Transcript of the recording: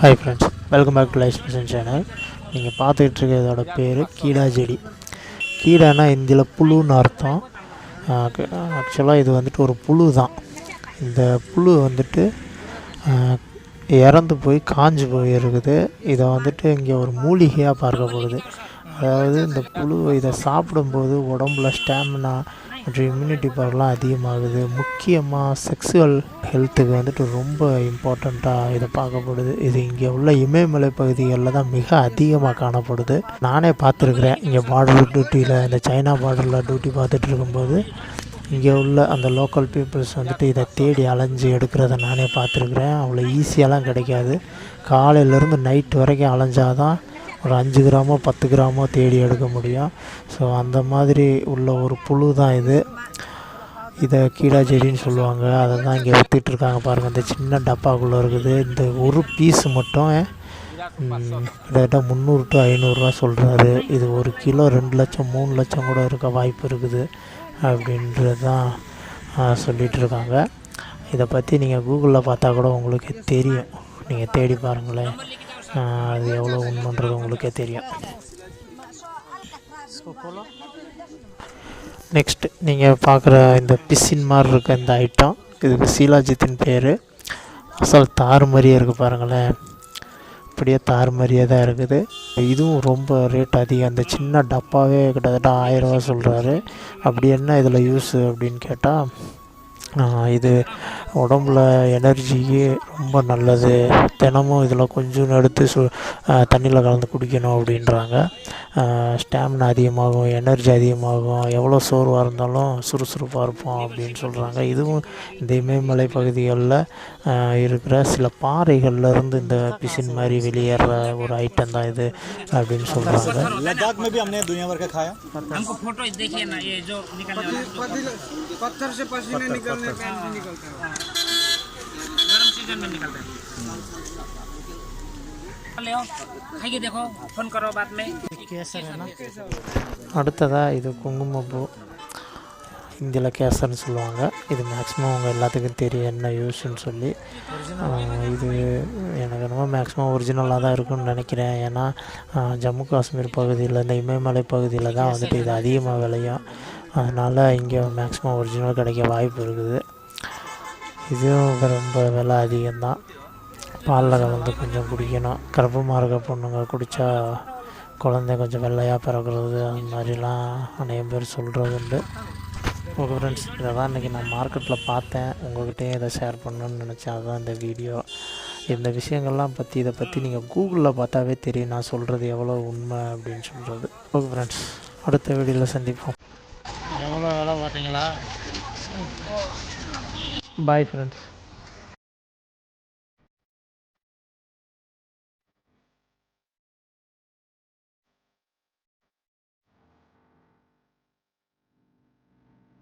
Hi friends welcome back to life mission channel நீங்கள் பார்த்துக்கிட்டு இருக்கிறதோட பேர் கீடா செடி கீடானா இந்தியில் புழுன்னு அர்த்தம். ஆக்சுவலாக இது வந்துட்டு ஒரு புழு தான் இந்த புழு வந்துட்டு இறந்து போய் காஞ்சு போயிருக்குது இதை வந்துட்டு இங்கே ஒரு மூலிகையாக பார்க்கப்படுது அதாவது இந்த புழு இதை சாப்பிடும்போது உடம்புல ஸ்டாமினா மற்றும் இம்யூனிட்டி பவர்லாம் அதிகமாகுது. முக்கியமாக செக்ஸுவல் ஹெல்த்துக்கு வந்துட்டு ரொம்ப இம்பார்ட்டண்ட்டாக இதை பார்க்கப்படுது இது இங்கே உள்ள இமயமலை பகுதிகளில் தான் மிக அதிகமாக காணப்படுது. நானே பார்த்துருக்குறேன். இங்கே பார்டர் டியூட்டியில் இந்த சைனா பார்டரில் டியூட்டி பார்த்துட்டு இருக்கும்போது இங்கே உள்ள அந்த லோக்கல் பீப்புள்ஸ் வந்துட்டு இதை தேடி அலைஞ்சு எடுக்கிறத நானே பார்த்துருக்குறேன். அவ்வளோ ஈஸியாலாம் கிடைக்காது. காலையிலேருந்து நைட் வரைக்கும் அலைஞ்சாதான் ஒரு அஞ்சு கிராமோ பத்து கிராமோ தேடி எடுக்க முடியும். ஸோ அந்த மாதிரி உள்ள ஒரு புழு தான் இது. இதை கீழா செடின்னு சொல்லுவாங்க. அதை தான் இங்கே வித்துட்டு பாருங்கள் இந்த சின்ன டப்பாக்குள்ளே இருக்குது. இந்த ஒரு பீஸ் மட்டும் கிட்டத்தட்ட முந்நூறு டு ஐநூறுரூவா சொல்கிறாரு இது ஒரு கிலோ ரெண்டு லட்சம் மூணு லட்சம் கூட இருக்க வாய்ப்பு இருக்குது அப்படின்றது தான் சொல்லிகிட்ருக்காங்க இருக்காங்க. இதை பற்றி நீங்கள் கூகுளில் பார்த்தா கூட உங்களுக்கு தெரியும். நீங்கள் தேடி பாருங்களேன். அது எவ்வளோ உண்மைன்றது உங்களுக்கே தெரியும். நெக்ஸ்ட் நீங்கள் பார்க்குற இந்த பிசின் மாதிரி இருக்க இந்த ஐட்டம் இதுக்கு சீலாஜித்தின் பேர். அசல் தாறு மாதிரியே இருக்குது பாருங்களேன். அப்படியே தார் மாதிரியே தான் இருக்குது. இதுவும் ரொம்ப ரேட் அதிகம். அந்த சின்ன டப்பாவே கிட்டத்தட்ட ஆயிரரூவா சொல்கிறாரு அப்படி என்ன இதில் யூஸு அப்படின்னு கேட்டால் இது உடம்புல எனர்ஜிக்கு ரொம்ப நல்லது. தினமும் இதில் கொஞ்சம் எடுத்து சு தண்ணியில் கலந்து குடிக்கணும் அப்படின்றாங்க. ஸ்டாமினா அதிகமாகும் எனர்ஜி அதிகமாகும். எவ்வளோ சோர்வாக இருந்தாலும் சுறுசுறுப்பாக இருப்போம் அப்படின்னு சொல்கிறாங்க இதுவும் இந்த இமயமலை பகுதிகளில் இருக்கிற சில பாறைகள்லேருந்து இந்த பிசின் மாதிரி வெளியேற ஒரு ஐட்டம் தான் இது அப்படின்னு சொல்கிறாங்க பத்தர் में भी हमने दुनिया भर का खाया हमको फोटो देखिए ना ये जो निकलने वाला जो पत्थर से पसीने निकलने पे भी निकलता है गर्म सीजन में निकलता है ले आओ खाइए देखो फोन करो बाद में அடுத்ததாக இது குங்குமப்பூ இந்தியில் கேசர்னு சொல்லுவாங்க இது மேக்ஸிமம் அவங்க எல்லாத்துக்கும் தெரியும் என்ன யூஸ்ன்னு சொல்லி ஆஹ் இது எனக்கு என்னமோ மேக்ஸிமம் ஒரிஜினலாக தான் இருக்கும்னு நினைக்கிறேன் ஏன்னா ஆஹ் ஜம்மு காஷ்மீர் பகுதியில் இந்த இமயமலை பகுதியில் தான் வந்துட்டு இது அதிகமாக விளையும் அதனால் இங்கே மேக்ஸிமம் ஒரிஜினல் கிடைக்க வாய்ப்பு இருக்குது. இதுவும் ரொம்ப விலை அதிகம்தான். பாலில் கலந்து கொஞ்சம் குடிக்கணும். கர்ப்பமாக இருக்க பொண்ணுங்க குடித்தா குழந்தை கொஞ்சம் வெள்ளையாக பிறக்கிறது அந்த மாதிரிலாம் நிறைய பேர் சொல்கிறது உண்டு. ஓகே ஃப்ரெண்ட்ஸ் இதை தான் இன்றைக்கி நான் மார்க்கெட்டில் பார்த்தேன். உங்கள்கிட்டயே இதை ஷேர் பண்ணணும்னு நினச்சேன். அதுதான் இந்த வீடியோ இந்த விஷயங்கள்லாம் பற்றி இதை பற்றி நீங்கள் கூகுளில் பார்த்தாவே தெரியும். நான் சொல்கிறது எவ்வளோ உண்மை அப்படின்னு சொல்கிறது ஓகே ஃப்ரெண்ட்ஸ் அடுத்த வீடியோவில் சந்திப்போம். எவ்வளோ வேலை பார்த்தீங்களா? Bye friends